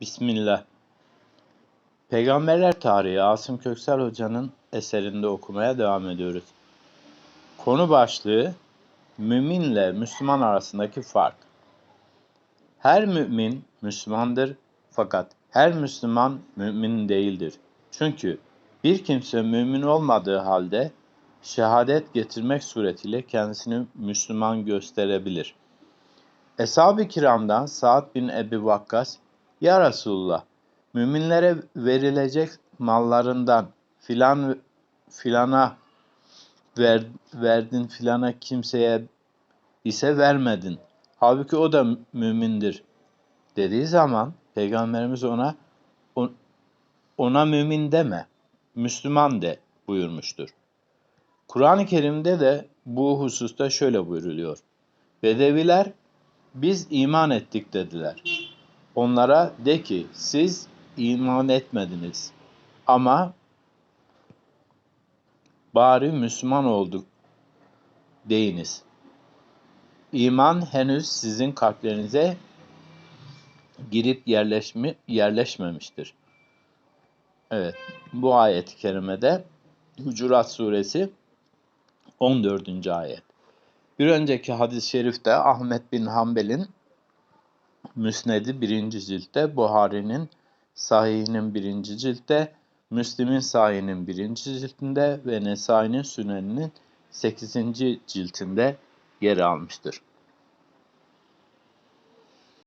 Bismillah. Peygamberler Tarihi Asım Köksal Hoca'nın eserinde okumaya devam ediyoruz. Konu başlığı Müminle Müslüman arasındaki fark. Her mümin Müslümandır fakat her Müslüman mümin değildir. Çünkü bir kimse mümin olmadığı halde şehadet getirmek suretiyle kendisini Müslüman gösterebilir. Eshab-ı kiramdan Sa'd bin Ebi Vakkas, Ya Resulullah, müminlere verilecek mallarından filan filana ver, verdin filana kimseye ise vermedin. Halbuki o da mümindir dediği zaman Peygamberimiz ona "O- ona mümin deme, Müslüman de buyurmuştur. Kur'an-ı Kerim'de de bu hususta şöyle buyruluyor. Bedeviler biz iman ettik dediler. Onlara de ki siz iman etmediniz ama bari Müslüman olduk deyiniz. İman henüz sizin kalplerinize girip yerleşmi, yerleşmemiştir. Evet, bu ayet-i kerimede Hucurat suresi 14. ayet. Bir önceki hadis-i şerifte Ahmet bin Hanbel'in Müsned'i 1. ciltte, Buhari'nin Sahih'inin 1. ciltte, Müslim'in Sahih'inin 1. ciltinde ve Nesai'nin Sünen'inin 8. ciltinde yer almıştır.